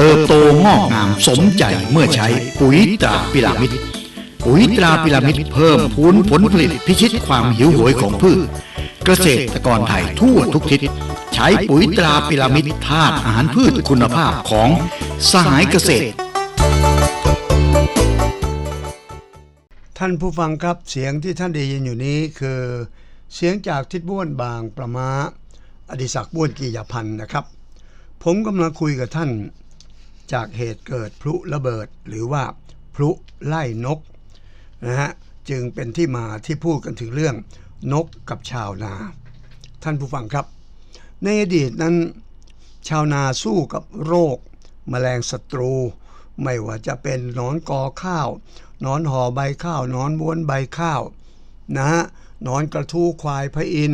เติบโตงอกงามสมใจเมื่อใช้ปุ๋ยตราพิรามิดปุ๋ยตราพิรามิดเพิ่มพูนผลผลิตพิชิตความหิวโหยของพืช เกษตรกรไทยทั่วทุกทิศ ใช้ปุ๋ยตราพิรามิดธาตุอาหารพืชคุณภาพของสหายเกษตร ท่านผู้ฟังครับเสียงที่ท่านได้ยินอยู่นี้คือ เสียงจากทิดบ้วนบางประมาอดิศักดิ์บ้วนกียพันธ์นะครับ ผมกำลังคุยกับท่าน จากเหตุเกิดพลุระเบิด หรือว่าพลุไล่นกนะฮะจึงเป็นที่มาที่พูดกันถึงเรื่องนกกับชาวนา ท่านผู้ฟังครับ ในอดีตนั้น ชาวนาสู้กับโรคแมลงศัตรู ไม่ว่าจะเป็นนอนกอข้าวนอนห่อใบข้าวนอนบ้วนใบข้าวนะฮะนอนกระทู้ควายพระอิน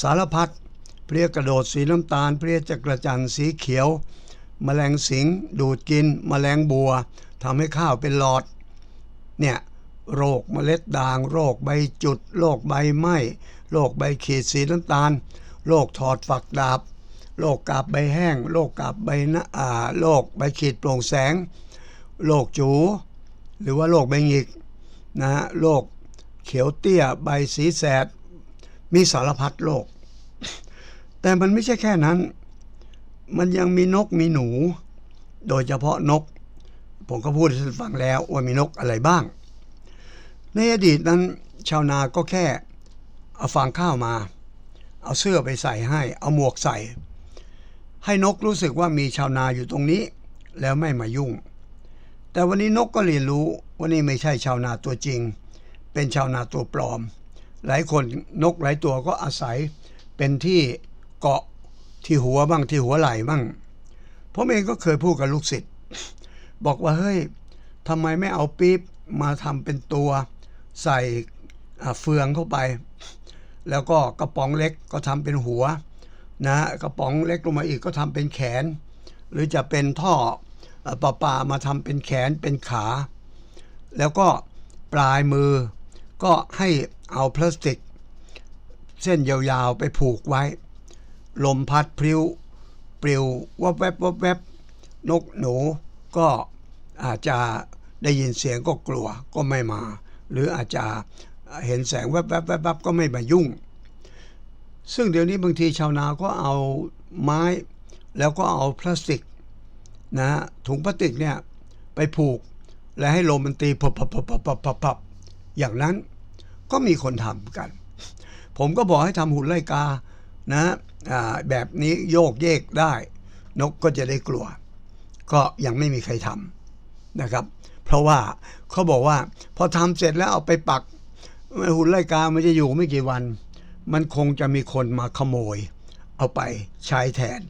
สารพัดเพลียกระโดดสีน้ำตาลเพลียจักระจันสีเขียว แมลงสิงดูดกินแมลงบัวทำให้ข้าวเป็นหลอด เนี่ยโรคเมล็ดด่าง โรคใบจุด โรคใบไหม้โรคใบขีดสีน้ำตาล โรคถอดฝักดาบ โรคกาบใบแห้ง โรคกาบใบน้าอ่าโรคใบขีดโปร่งแสง โรคจู หรือว่าโรคใบหงิกนะฮะโรคเขียวเตี้ยใบสีแสด มีสารพัดโรค แต่มันไม่ใช่แค่นั้น มันยังมีนกมีหนู โดยเฉพาะนก ผมก็พูดให้ท่านฟังแล้วว่ามีนกอะไรบ้าง ในอดีตนั้นชาวนาก็แค่เอาฟางข้าวมา เอาเสื้อไปใส่ให้ เอาหมวกใส่ ให้นกรู้สึกว่ามีชาวนาอยู่ตรงนี้ แล้วไม่มายุ่ง แต่วันนี้นกก็เรียนรู้ว่านี่ไม่ใช่ชาวนาตัวจริง เป็นชาวนาตัวปลอม หลายคนนกหลายตัวก็อาศัยเป็นที่เกาะ ที่หัวบ้างที่หัวไหล่บ้างผมเองก็เคยพูดกับลูกศิษย์บอกว่าเฮ้ยทำไมไม่เอาปี๊บมาทำเป็นตัวใส่เฟืองเข้าไป แล้วก็กระป๋องเล็กก็ทำเป็นหัวนะกระป๋องเล็กลงมาอีกก็ทำเป็นแขน หรือจะเป็นท่อเอ่อประปามาทำเป็นแขนเป็นขา แล้วก็ปลายมือก็ให้เอาพลาสติก เส้นยาวๆไปผูกไว้ ลมพัดพลิ้วปลิววับแวบวับแวบนกหนูก็อาจจะได้ยินเสียงก็กลัวก็ไม่มา หรืออาจจะเห็นแสงแวบแวบแวบแวบก็ไม่มายุ่ง ซึ่งเดี๋ยวนี้บางทีชาวนาก็เอาไม้แล้วก็เอาพลาสติกนะถุงพลาสติกเนี่ยไปผูกและให้ลมมันตีพับพับพับพับพับพับพับอย่างนั้นก็มีคนทำกัน ผมก็บอกให้ทำหุ่นไล่กา นะแบบนี้โยกเยกได้ นกก็จะได้กลัว ก็ยังไม่มีใครทำนะครับ เพราะว่าเขาบอกว่า พอทำเสร็จแล้วเอาไปปักหุ่นไล่กามันจะอยู่ไม่กี่วัน มันคงจะมีคนมาขโมย เอาไปใช้แทน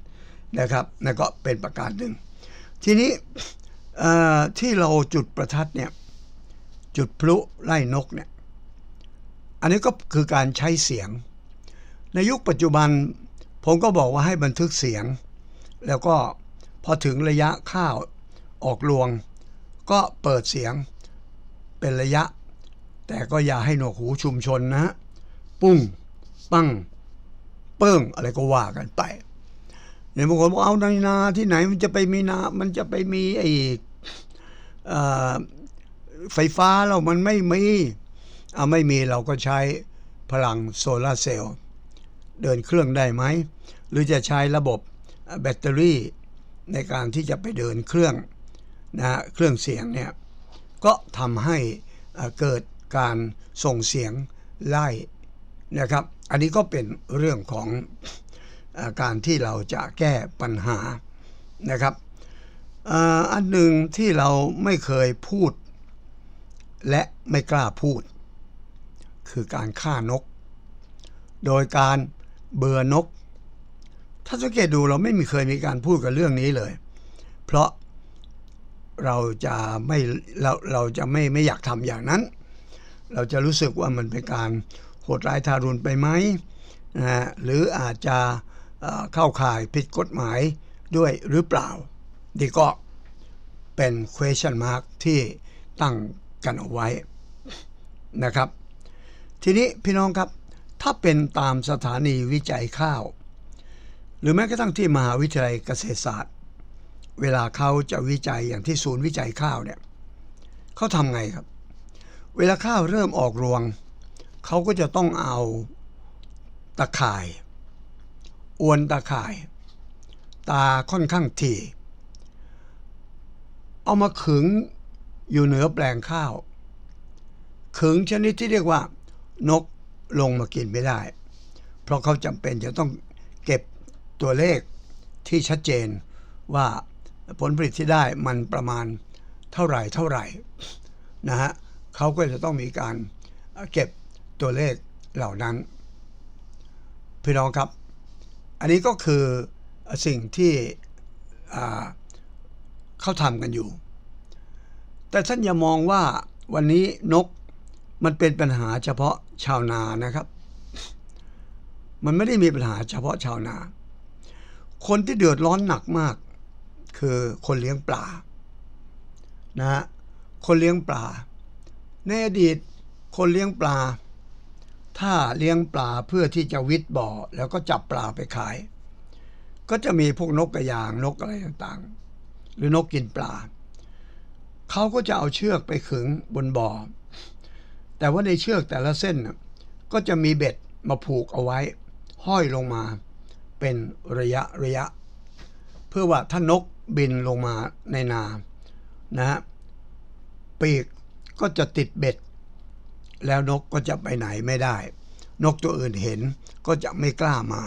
นะครับนั่นก็เป็นประการหนึ่ง ทีนี้ที่เราจุดประทัดเนี่ยจุดพลุไล่นกเนี่ยอันนี้ก็คือการใช้เสียง ในยุคปัจจุบันผมก็บอกว่าให้บันทึกเสียง แล้วก็พอถึงระยะข้าวออกรวง ก็เปิดเสียงเป็นระยะ แต่ก็อย่าให้หนวกหูชุมชนนะปุ้ง ปั้ง เปิ้งอะไรก็ว่ากันไปเนี่ยบางคนบอกเอาในนาที่ไหนมันจะไปมีนา มันจะไปมีไอ้เอ่อไฟฟ้าเรามันไม่มีเอาไม่มีเราก็ใช้พลังโซลาร์เซลล์ เดินเครื่องได้ไหม หรือจะใช้ระบบแบตเตอรี่ในการที่จะไปเดินเครื่องนะฮะเครื่องเสียงเนี่ยก็ทำให้เกิดการส่งเสียงไล่นะครับ อันนี้ก็เป็นเรื่องของอการที่เราจะแก้ปัญหานะครับอันหนึ่งที่เราไม่เคยพูด และไม่กล้าพูด คือการฆ่านก โดยการ เบื่อนก ถ้าสังเกตดูเราไม่มีเคยมีการพูดกันเรื่องนี้เลย เพราะเราจะไม่เราเราจะไม่ไม่อยากทำอย่างนั้น เราจะรู้สึกว่ามันเป็นการโหดร้ายทารุณไปไหมนะฮะหรืออาจจะเข้าข่ายผิดกฎหมายด้วยหรือเปล่านี่ก็เป็น question mark ที่ตั้งกันเอาไว้นะครับ ทีนี้พี่น้องครับ ถ้าเป็นตามสถานีวิจัยข้าว หรือแม้กระทั่งที่มหาวิทยาลัยเกษตรศาสตร์ เวลาเขาจะวิจัยอย่างที่ศูนย์วิจัยข้าวเนี่ยเขาทำไงครับ เวลาข้าวเริ่มออกรวง เขาก็จะต้องเอาตะข่าย อวนตะข่าย ตาค่อนข้างถี่ เอามาขึงอยู่เหนือแปลงข้าว ขึงชนิดที่เรียกว่านก ลงมากินไม่ได้ เพราะเขาจำเป็นจะต้องเก็บตัวเลขที่ชัดเจนว่าผลผลิตที่ได้มันประมาณเท่าไหร่เท่าไหร่นะฮะเขาก็จะต้องมีการเก็บตัวเลขเหล่านั้น พี่น้องครับ อันนี้ก็คือสิ่งที่เขาทำกันอยู่ แต่ท่านอย่ามองว่าวันนี้นกมันเป็นปัญหาเฉพาะ ชาวนานะครับ มันไม่ได้มีปัญหาเฉพาะชาวนา คนที่เดือดร้อนหนักมาก คือคนเลี้ยงปลานะฮะคนเลี้ยงปลา ในอดีตคนเลี้ยงปลา ถ้าเลี้ยงปลาเพื่อที่จะวิทย์บ่อ แล้วก็จับปลาไปขาย ก็จะมีพวกนกกระยางนกอะไรต่างๆ หรือนกกินปลา เขาก็จะเอาเชือกไปขึงบนบ่อ แต่ว่าในเชือกแต่ละเส้นก็จะมีเบ็ดมาผูกเอาไว้ ห้อยลงมาเป็นระยะระยะ เพื่อว่าถ้านกบินลงมาในนานะฮะปีกก็จะติดเบ็ด แล้วนกก็จะไปไหนไม่ได้ นกตัวอื่นเห็นก็จะไม่กล้ามา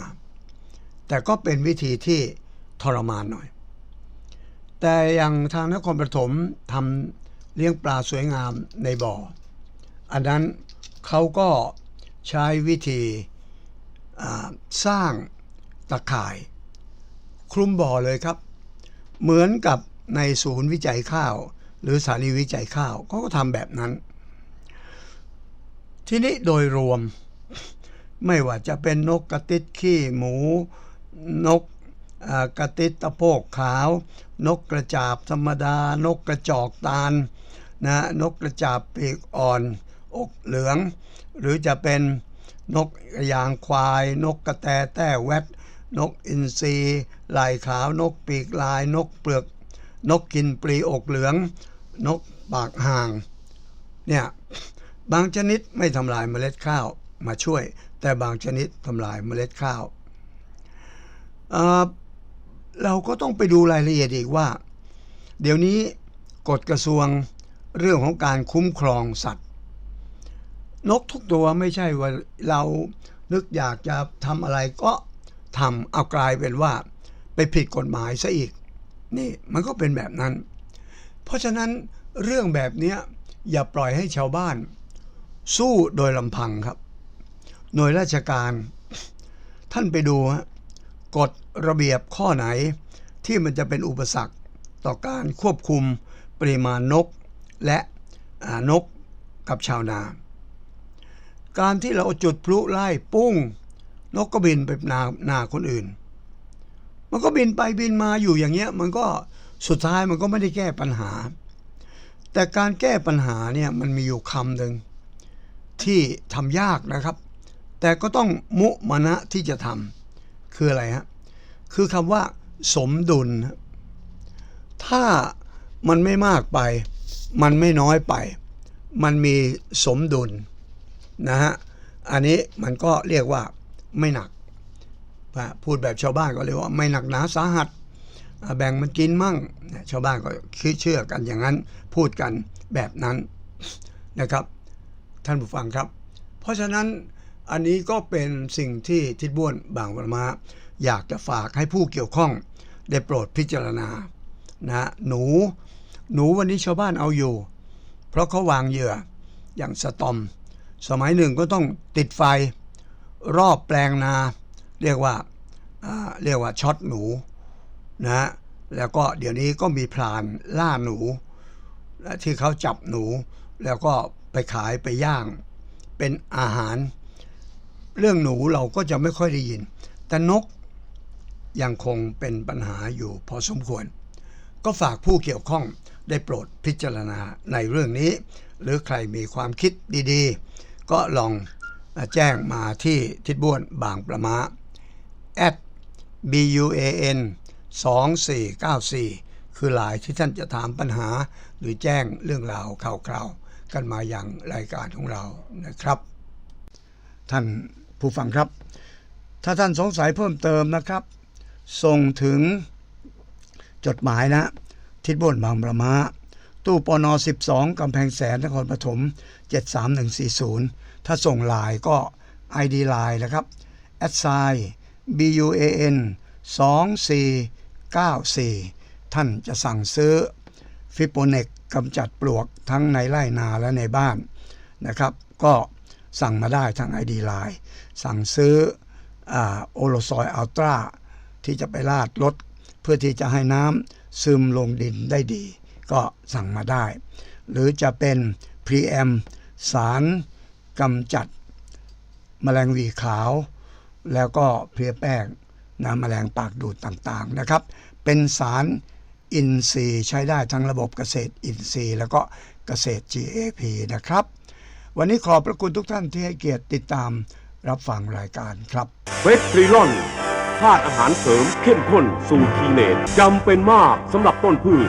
แต่ก็เป็นวิธีที่ทรมานหน่อย แต่อย่างทางนครปฐมทำเลี้ยงปลาสวยงามในบ่อ อันนั้นเขาก็ใช้วิธีสร้างตะข่าย คลุมบ่อเลยครับ เหมือนกับในศูนย์วิจัยข้าว หรือสถานีวิจัยข้าวเขาก็ทำแบบนั้น ทีนี้โดยรวมไม่ว่าจะเป็นนกกระติดขี้หมู นกกระติดตะโพกขาว นกกระจาบธรรมดา นกกระจอกตาลนะนกกระจาบปีกอ่อน อกเหลือง หรือจะเป็นนกยางควาย นกกระแตแต้แวดนกอินทรีลายขาวนกปีกลาย นกเปลือก นกกินปลีอกเหลือง นกปากห่าง เนี่ยบางชนิดไม่ทำลายเมล็ดข้าวมาช่วย แต่บางชนิดทำลายเมล็ดข้าวเเราก็ต้องไปดูรายละเอียดอีกว่า เดี๋ยวนี้กฎกระทรวงเรื่องของการคุ้มครองสัตว์ นกทุกตัวไม่ใช่ว่าเรานึกอยากจะทำอะไรก็ทำเอากลายเป็นว่า ไปผิดกฎหมายซะอีก นี่มันก็เป็นแบบนั้น เพราะฉะนั้นเรื่องแบบนี้อย่าปล่อยให้ชาวบ้าน สู้โดยลำพังครับ หน่วยราชการ ท่านไปดูฮะกฎระเบียบข้อไหนที่มันจะเป็นอุปสรรคต่อการควบคุมปริมาณนกและนกกับชาวนา การที่เราจุดพลุไล่ปุ้ง นกก็บินไปนานาคนอื่น มันก็บินไปบินมาอยู่อย่างเงี้ย มันก็สุดท้ายมันก็ไม่ได้แก้ปัญหา แต่การแก้ปัญหาเนี่ยมันมีอยู่คำหนึ่งที่ทำยากนะครับ แต่ก็ต้องมุมานะที่จะทำคืออะไรฮะคือคำว่า สมดุล ถ้ามันไม่มากไป มันไม่น้อยไป มันมีสมดุล นะฮะอันนี้มันก็เรียกว่าไม่หนัก พูดแบบชาวบ้านก็เรียกว่าไม่หนักหนาสาหัส แบ่งมันกินมั่ง ชาวบ้านก็คิดเชื่อกันอย่างนั้นพูดกันแบบนั้นนะครับ ท่านผู้ฟังครับ เพราะฉะนั้นอันนี้ก็เป็นสิ่งที่ทิดบ้วนบางประมาอยากจะฝากให้ผู้เกี่ยวข้องได้โปรดพิจารณานะหนู หนูวันนี้ชาวบ้านเอาอยู่ เพราะเขาวางเหยื่ออย่างสตอม สมัยหนึ่งก็ต้องติดไฟรอบแปลงนา เรียกว่าาเรียกว่าช็อตหนูนะแล้วก็เดี๋ยวนี้ก็มีพรานล่าหนูและที่เขาจับหนู แล้วก็ไปขายไปย่างเป็นอาหาร เรื่องหนูเราก็จะไม่ค่อยได้ยิน แต่นกยังคงเป็นปัญหาอยู่พอสมควร ก็ฝากผู้เกี่ยวข้องได้โปรดพิจารณาในเรื่องนี้ หรือใครมีความคิดดีๆ ก็ลองแจ้งมาที่ทิดบ้วนบางประมา at buan 2494 คือหลายที่ท่านจะถามปัญหาหรือแจ้งเรื่องราวข่าวคราวกันมาอย่างรายการของเรานะครับ ท่านผู้ฟังครับ ถ้าท่านสงสัยเพิ่มเติมนะครับ ส่งถึงจดหมายนะ ทิศบนบางประมา ตู้ปน12กำแพงแสนนครปฐม73140 ถ้าส่งลน์ก็ ID ไลน์นะครับ a d s i BUAN 2494 ท่านจะสั่งซื้อฟิโปเนกกำจัดปลวกทั้งในไร่นาและในบ้านนะครับ ก็สั่งมาได้ทาง ID ไลน์สั่งซื้อโอโลซอยอัลตราที่จะไปลาดรถเพื่อที่จะให้น้ำซึมลงดินได้ดี ก็สั่งมาได้ หรือจะเป็นพรีแอมสารกำจัดแมลงวีขาว แล้วก็เพลียแป้งน้ำแมลงปากดูดต่างๆนะครับ เป็นสารอินทรีย์ใช้ได้ทั้งระบบเกษตรอินทรีย์ แล้วก็เกษตร GAP นะครับ วันนี้ขอบพระคุณทุกท่านที่ให้เกียรติติดตามรับฟังรายการครับเวทริลอนธาตุอาหารเสริมเข้มข้นสูตรคีเนตจำเป็นมากสำหรับต้นพืช